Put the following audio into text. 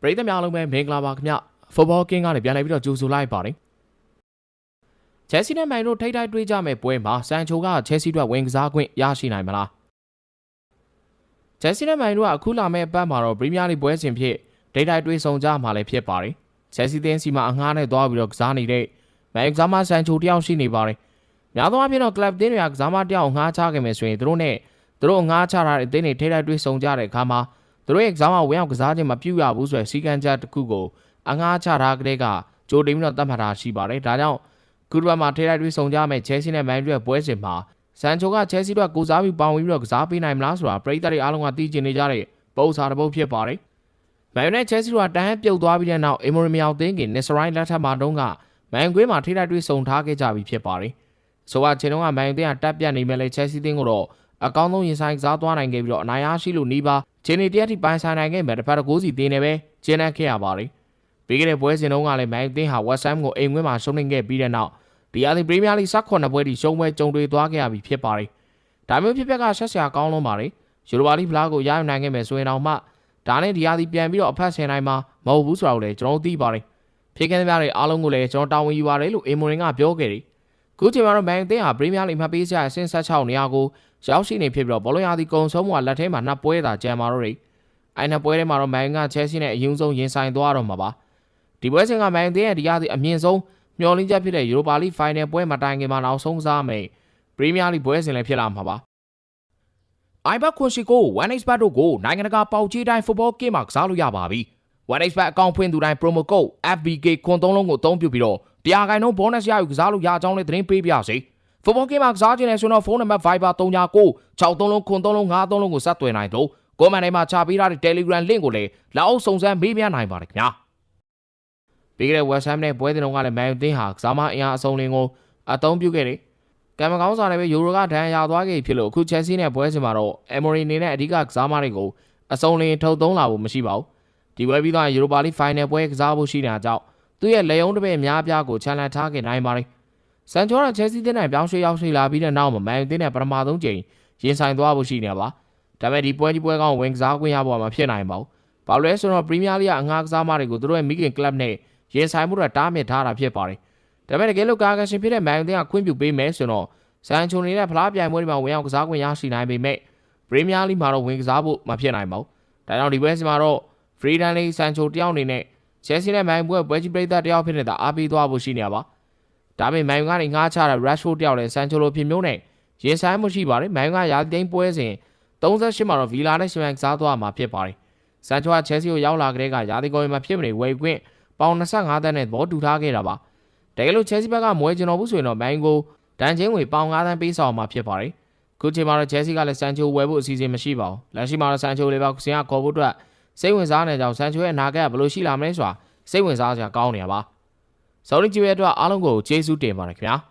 ပရိသတ်များအားလုံးပဲမင်္ဂလာပါခင်ဗျဖုတ်ဘောကင်းကနေပြန်လည်ပြီးတော့ကြိုဆိုလိုက်ပါတယ်ချယ်ဆီနဲ့မိုင်တို့ထိတ်ထိုက်တွေးကြမဲ့ပွဲမှာဆန်ချိုကချယ်ဆီအတွက်ဝင်ကစားခွင့်ရရှိနိုင်မလားချယ်ဆီနဲ့မိုင်တို့ကအခုလာမဲ့အပတ်မှာတော့ပရီးမီးယားလိပွဲစဉ်ဖြစ်ထိတ်ထိုက်တွေးဆုံကြမှာလည်းဖြစ်ပါတယ်ချယ်ဆီသင်းစီမှာအငှားနဲ့သွားပြီးတော့ကစားနေတဲ့မိုင်ကစားမဆန်ချိုတယောက်ရှိနေပါတယ်များသောအားဖြင့်တော့ကလပ်တင်းတွေကကစားမတယောက်အငှားချခဲ့မယ်ဆိုရင်သူတို့နဲ့သူတို့အငှားချထားတဲ့အသင်းတွေထိတ်ထိုက်တွေးဆုံကြတဲ့အခါမှာ သူတို့ရဲ့ကစားမဝင်အောင်ကစားခြင်းမပြုရဘူးဆိုရယ်စီကံကြတစ်ခုကိုအငှားချထားကလေးကကြိုတင်ပြီးတော့တတ်မှတ်တာရှိပါတယ်။ဒါကြောင့်ကုရဘမှာထိလိုက်တွေဆုံကြမဲ့ချဲဆီနဲ့မန်ယူရဲ့ပွဲစဉ်မှာဆန်ချိုကချဲဆီတို့ကိုစားပြီးပေါင်ပြီးတော့ကစားပေးနိုင်မလားဆိုတာပရိသတ်တွေအားလုံးကသိကျင်နေကြတဲ့ပုံစံတစ်ပုတ်ဖြစ်ပါတယ်။မန်ယူနဲ့ချဲဆီတို့ကတန်းပြုတ်သွားပြီးတဲ့နောက်အီမိုရီမြောင်သိန်းကနစ်စရိုင်းလက်ထက်မှာတုန်းကမန်ယူကွင်းမှာထိလိုက်တွေဆုံထားခဲ့ကြပြီးဖြစ်ပါတယ်။ဆိုတော့ချိန်တုန်းကမန်ယူတင်းကတက်ပြတ်နေမဲ့လေချဲဆီတင်းကိုတော့အကောင်းဆုံးရင်ဆိုင်ကစားသွားနိုင်ခဲ့ပြီးတော့အနိုင်ရရှိလို့နီးပါး ခြေနေတရက်ထိပိုင်ဆိုင်နိုင်ခဲ့မယ်တစ်ဖက်တစ်ကိုးစီတင်းနေပဲကျင်းနှက်ခဲ့ရပါတယ်။ပြီးခဲ့တဲ့ပွဲစဉ်တုန်းကလည်းမိုင်သင်းဟာ West Ham ကိုအိမ်ဝင်းမှာရှုံးနိမ့်ခဲ့ပြီးတဲ့နောက်ဒီအသင်းပရီးမီးယားလိ၁၈ပွဲထိရှုံးပွဲကြုံတွေ့သွားခဲ့ရပြီဖြစ်ပါတယ်။ဒါမျိုးဖြစ်ပျက်ကဆက်ဆရာကောင်းလုံးပါတယ်။ယူရိုပါလိဖလားကိုရယူနိုင်ခဲ့မယ်ဆိုရင်တော့မှဒါနဲ့ဒီအသင်းပြန်ပြီးတော့အဖက်ဆင်နိုင်မှာမဟုတ်ဘူးဆိုတာကိုလည်းကျွန်တော်သိပါတယ်။ဖြစ်ခဲ့တဲ့များတွေအားလုံးကိုလည်းကျွန်တော်တာဝန်ယူပါတယ်လို့အေမိုရင်ကပြောခဲ့တယ်။ခုချိန်မှာတော့မိုင်သင်းဟာပရီးမီးယားလိမှတ်ပေးစရာအဆင့်16နေရာကို ရောက်ရှိနေဖြစ်ပြီးတော့ဘောလုံးရာသီကုံဆုံးမှုကလက်ထဲမှာနှစ်ပွဲသာကျန်ပါတော့တယ်။အဲနှစ်ပွဲထဲမှာတော့မိုင်ကချဲဆီနဲ့အယုံဆုံးရင်ဆိုင်သွားတော့မှာပါ။ဒီပွဲစဉ်ကမိုင်သင်းရဲ့ဒီရာသီအမြင့်ဆုံးမျှော်လင့်ချက်ဖြစ်တဲ့ယူရိုပါလိဖိုင်နယ်ပွဲမှာတိုင်ခင်မှာနောက်ဆုံးစားမယ်ပရီးမီးယားလိပွဲစဉ်လည်းဖြစ်လာမှာပါ။ iBet ခွန်ရှိကို 1xbet တို့ကိုနိုင်ငံတကာပေါက်ကြီးတိုင်း football game မှာကစားလို့ရပါပြီ။ 1xbet အကောင့်ဖွင့်သူတိုင်း promo code FBK ခွန်သုံးလုံးကိုအသုံးပြုပြီးတော့တရားခိုင်နှုန်း bonus ရယူကစားလို့ရကြောင်းလည်းသတင်းပေးပြစေ။ football game မှာကစားခြင်းနဲ့ဆိုတော့ဖုန်းနံပါတ် Viber 39 63လုံးခွန်3လုံး53လုံးကိုဆက်သွယ်နိုင်တော့ကိုမန်တိုင်းမှာချပေးထားတဲ့ Telegram link ကိုလည်းလောက်အောင်စုံစမ်းမေးမြန်းနိုင်ပါတယ်ခင်ဗျာ။ပြီးခဲ့တဲ့ West Ham နဲ့ပွဲတင်တော့ကလည်း Man U သင်းဟာကစားမအင်အားအစုံလင်ကိုအသုံးပြုခဲ့တယ်။ကံမကောင်းစွာနဲ့ပဲယူရိုကဒဏ်ရာရသွားခဲ့ဖြစ်လို့အခု Chelsea နဲ့ပွဲစဉ်မှာတော့ Emery အနေနဲ့အဓိကကစားမတွေကိုအစုံလင်ထုတ်သုံးလာဖို့မရှိပါဘူး။ဒီပွဲပြီးတော့ Europa League Final ပွဲကစားဖို့ရှိနေတာကြောင့်သူ့ရဲ့လက်ယုံတစ်ပည့်အများအပြားကိုချန်လန်ထားခဲ့နိုင်ပါတယ်။ ဆန်ချောက Chelsea တင်းနဲ့ပြောင်းရွှေ့ရောက်ရှိလာပြီးတဲ့နောက်မှာ Man U တင်းနဲ့ပထမဆုံးချိန်ရင်ဆိုင်သွားဖို့ရှိနေတာပါ။ဒါပေမဲ့ဒီပွဲကြီးပွဲကောင်းဝင်ကစားခွင့်ရဖို့မှာဖြစ်နိုင်ပါဘူး။ဘာလို့လဲဆိုတော့ Premier League ကအငှားကစားမတွေကိုသူတို့ရဲ့မိခင် club နဲ့ရင်ဆိုင်မှုတော့တားမြစ်ထားတာဖြစ်ပါတယ်။ဒါပေမဲ့တကယ်လို့ကာကရှင်ဖြစ်တဲ့ Man U တင်းကခွင့်ပြုပေးမယ်ဆိုတော့ဆန်ချိုနေတဲ့ဖလားပြိုင်ပွဲတွေမှာဝင်အောင်ကစားခွင့်ရရှိနိုင်ပေမဲ့ Premier League မှာတော့ဝင်ကစားဖို့မဖြစ်နိုင်ပါဘူး။ဒါကြောင့်ဒီပွဲစဉ်မှာတော့ Freedan Lee ဆန်ချိုတယောက်အနေနဲ့ Chelsea နဲ့ Man U ပွဲပွဲကြီးပြည်သက်တယောက်ဖြစ်နေတာအားပေးသွားဖို့ရှိနေပါ ဒါပေမဲ့ Man U ကနေငှားချတဲ့ Rashford တယောက်လည်းဆန်ချိုလိုဖြစ်မျိုးနဲ့ရင်ဆိုင်မှုရှိပါတယ်။ Man U ကရာသီသိမ်းပွဲစဉ်38မှာတော့ Villa နဲ့ရှင်ကစားသွားမှာဖြစ်ပါတယ်။ဆန်ချိုက Chelsea ကိုရောက်လာကြတဲ့ကရာသီကုန်မှာဖြစ်မနေဝယ်ခွင့်ပေါင်25သန်းနဲ့ဘောတူထားခဲ့တာပါ။တကယ်လို့ Chelsea ဘက်ကမွေးကျွန်တော်ဘူးဆိုရင်တော့ Man U ကိုဒဏ်ချင်းငွေပေါင်9သန်းပေးဆောင်မှာဖြစ်ပါတယ်။ခုချိန်မှာတော့ Chelsea ကလည်းဆန်ချိုဝယ်ဖို့အစီအစဉ်မရှိပါဘူး။လက်ရှိမှာတော့ဆန်ချိုလေးပါစင်ကခေါ်ဖို့အတွက်စိတ်ဝင်စားနေကြောင်းဆန်ချိုရဲ့အနာဂတ်ကဘယ်လိုရှိလာမလဲဆိုတာစိတ်ဝင်စားစရာကောင်းနေရပါ။ ဆောင်းရီဂျီရဲ့အတွက်အားလုံးကိုကျေးဇူးတင်ပါတယ်ခင်ဗျာ။